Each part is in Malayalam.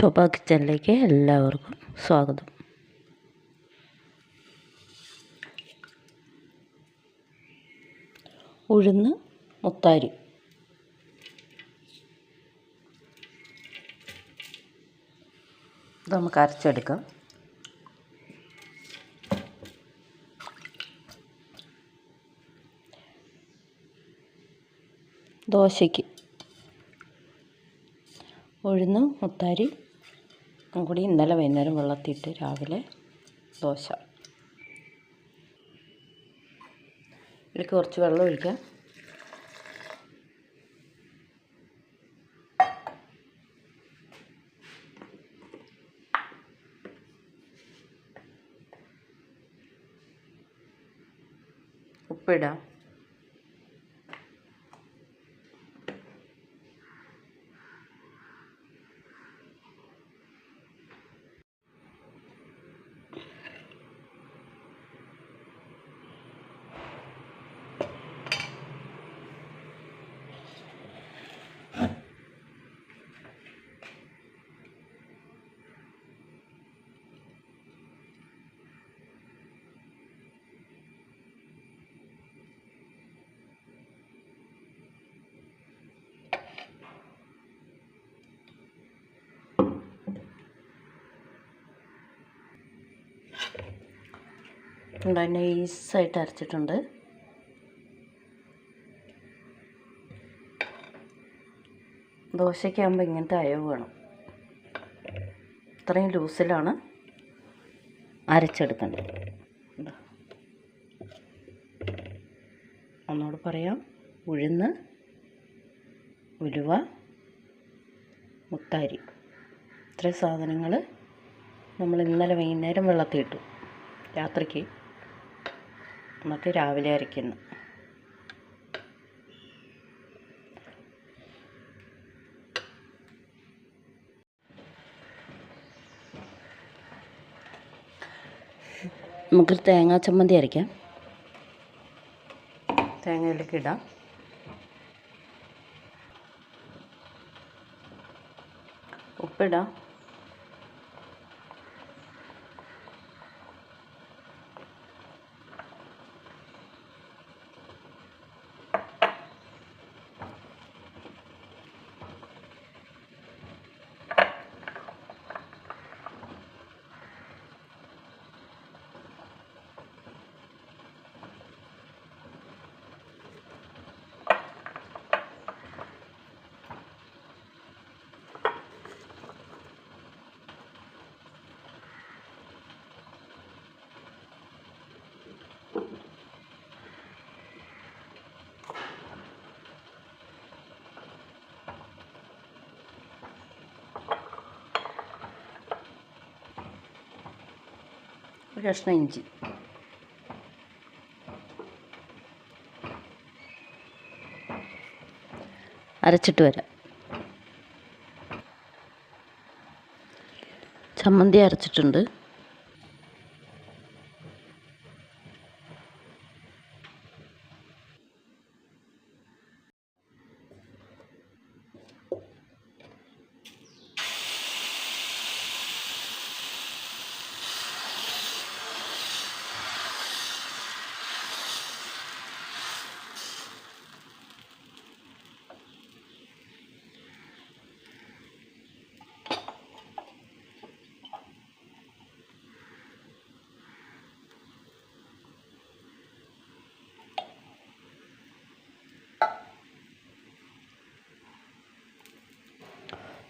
ശോഭ കിച്ചണിലേക്ക് എല്ലാവർക്കും സ്വാഗതം. ഉഴുന്ന് മുത്താരി. നമുക്ക് അരച്ചെടുക്കാം. ദോശയ്ക്ക്. ഉഴുന്ന് മുത്താരി. കൂടി ഇന്നലെ വൈകുന്നേരം വെള്ളത്തിയിട്ട് രാവിലെ ദോശ. ഇതിലേക്ക് കുറച്ച് വെള്ളം ഒഴിക്കാം. ഉപ്പിടാം. ഉണ്ട് നൈസായിട്ട് അരച്ചിട്ടുണ്ട്. ദോശയ്ക്കാകുമ്പോൾ ഇങ്ങനത്തെ അയവ് വേണം. ഇത്രയും ലൂസിലാണ് അരച്ചെടുക്കേണ്ടത്. ഒന്നോട് പറയാം. ഉഴുന്ന് ഉലുവ മുത്താരി. ഇത്രയും സാധനങ്ങൾ നമ്മൾ ഇന്നലെ വൈകുന്നേരം വെള്ളത്തിൽ ഇട്ടു രാത്രിക്ക്. എന്നിട്ട് രാവിലെ അരയ്ക്കുന്നു. നമുക്ക് തേങ്ങാ ചമ്മന്തി അരയ്ക്കാം. തേങ്ങയിലേക്ക് ഇടാം. ഉപ്പിടാം. ഒരു കഷ്ണം ഇഞ്ചി. അരച്ചിട്ട് വരാം. ചമ്മന്തി അരച്ചിട്ടുണ്ട്.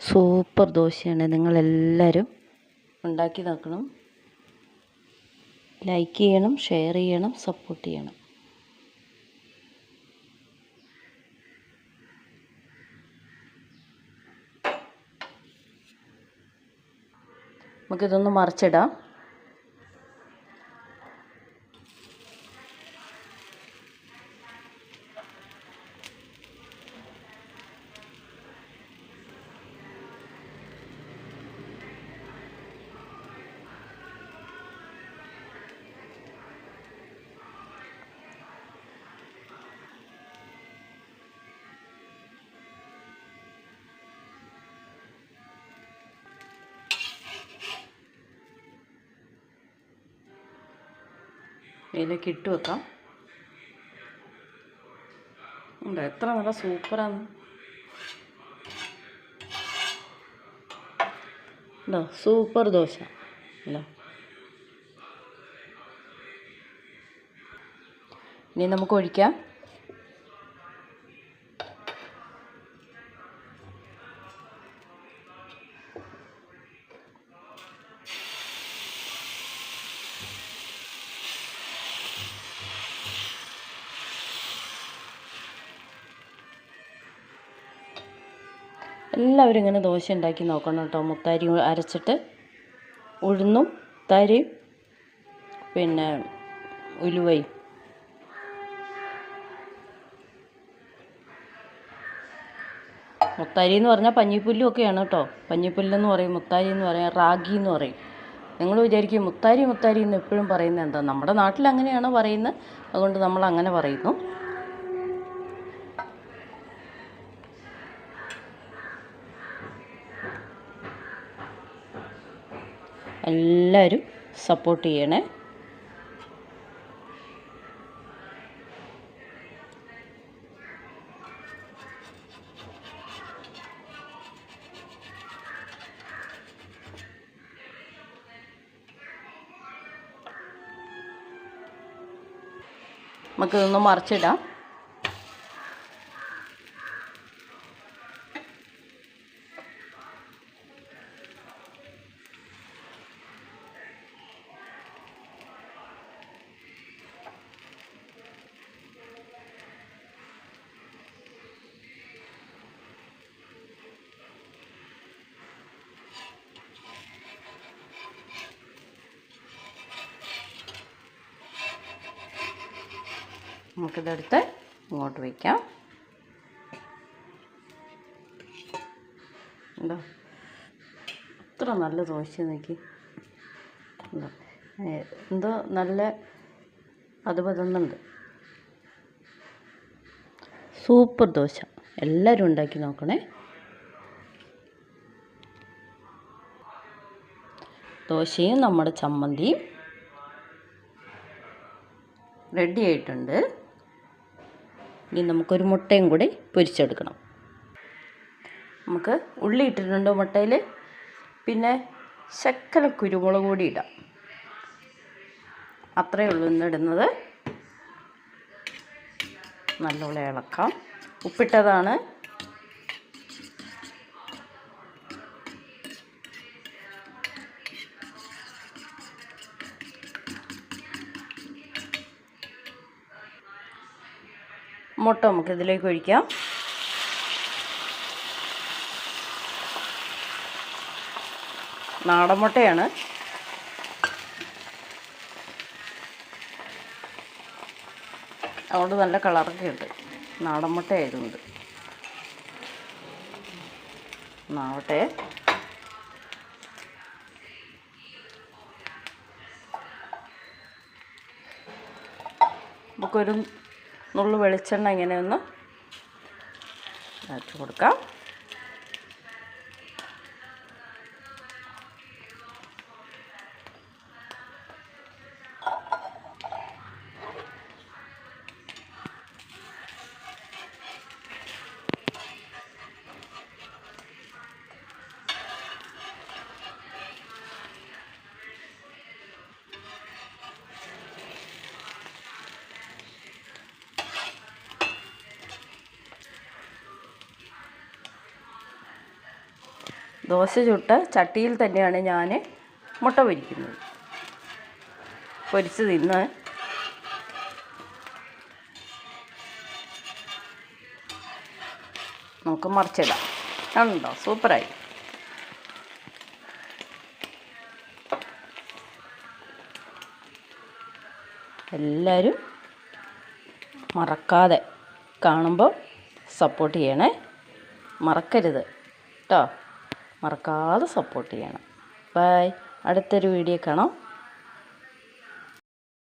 സൂപ്പർ ദോശയാണ് നിങ്ങളെല്ലാവരും ഉണ്ടാക്കി നോക്കണം. ലൈക്ക് ചെയ്യണം ഷെയർ ചെയ്യണം സപ്പോർട്ട് ചെയ്യണം. നമുക്കിതൊന്ന് മറിച്ചിടാം. ഇതിലേക്ക് ഇട്ട് വെക്കാം. ഉണ്ട്? എത്ര നല്ല സൂപ്പറാണ്. ഉണ്ടോ? സൂപ്പർ ദോശ. അല്ലോ? ഇനി നമുക്ക് ഒഴിക്കാം. എല്ലാവരും ഇങ്ങനെ ദോശ ഉണ്ടാക്കി നോക്കണം കേട്ടോ. മുത്താരി അരച്ചിട്ട് ഉഴുന്നും തരിയും പിന്നെ ഉലുവയും. മുത്താരി എന്ന് പറഞ്ഞാൽ പഞ്ഞിപ്പുല്ലും ഒക്കെയാണ് കേട്ടോ. പഞ്ഞിപ്പുല്ലെന്ന് പറയും മുത്താരി എന്ന് പറയും റാഗി എന്ന് പറയും. നിങ്ങൾ വിചാരിക്കും മുത്താരി മുത്താരി എന്ന് എപ്പോഴും പറയുന്നത് എന്താ? നമ്മുടെ നാട്ടിൽ അങ്ങനെയാണ് പറയുന്നത്. അതുകൊണ്ട് നമ്മൾ അങ്ങനെ പറയുന്നു. എല്ലാവരും സപ്പോർട്ട് ചെയ്യണേ. നമുക്കിതൊന്ന് മറിച്ചിടാം. നമുക്കിതെടുത്ത് ഇങ്ങോട്ട് വയ്ക്കാം. എന്തോ ഇത്ര നല്ല ദോശ നോക്കി. എന്താ എന്തോ നല്ല അത് പതുന്നുണ്ട് സൂപ്പർ ദോശ. എല്ലാവരും ഉണ്ടാക്കി നോക്കണേ. ദോശയും നമ്മുടെ ചമ്മന്തിയും റെഡി ആയിട്ടുണ്ട്. ഇനി നമുക്കൊരു മുട്ടയും കൂടി പൊരിച്ചെടുക്കണം. നമുക്ക് ഉള്ളി ഇട്ടിട്ടുണ്ട് മുട്ടയിൽ. പിന്നെ ശക്കര കുരുമുളക് കൂടി ഇടാം. അത്രയേ ഉള്ളൂ ഇന്നിടുന്നത് നല്ലോണം ഇളക്കാം. ഉപ്പിട്ടതാണ് മുട്ട നമുക്ക് ഇതിലേക്ക് ഒഴിക്കാം. നാടൻ മുട്ടയാണ്. അതുകൊണ്ട് നല്ല കളറൊക്കെ ഉണ്ട്. നാടൻ മുട്ട ആയതുകൊണ്ട് നാവട്ടെ നമുക്കൊരു നുള്ളു വെളിച്ചെണ്ണ ഇങ്ങനെ ഒന്ന് കൊടുക്കാം. ദോശ ചുട്ട് ചട്ടിയിൽ തന്നെയാണ് ഞാൻ മുട്ട പൊരിക്കുന്നത്. പൊരിച്ച് തിന്ന് നമുക്ക് മറിച്ചിടാം. കണ്ടോ? സൂപ്പറായി. എല്ലാവരും മറക്കാതെ കാണുമ്പോൾ സപ്പോർട്ട് ചെയ്യണേ. മറക്കരുത്. കേട്ടോ? മറക്കാതെ സപ്പോർട്ട് ചെയ്യണം. ബൈ അടുത്തൊരു വീഡിയോ കാണാം.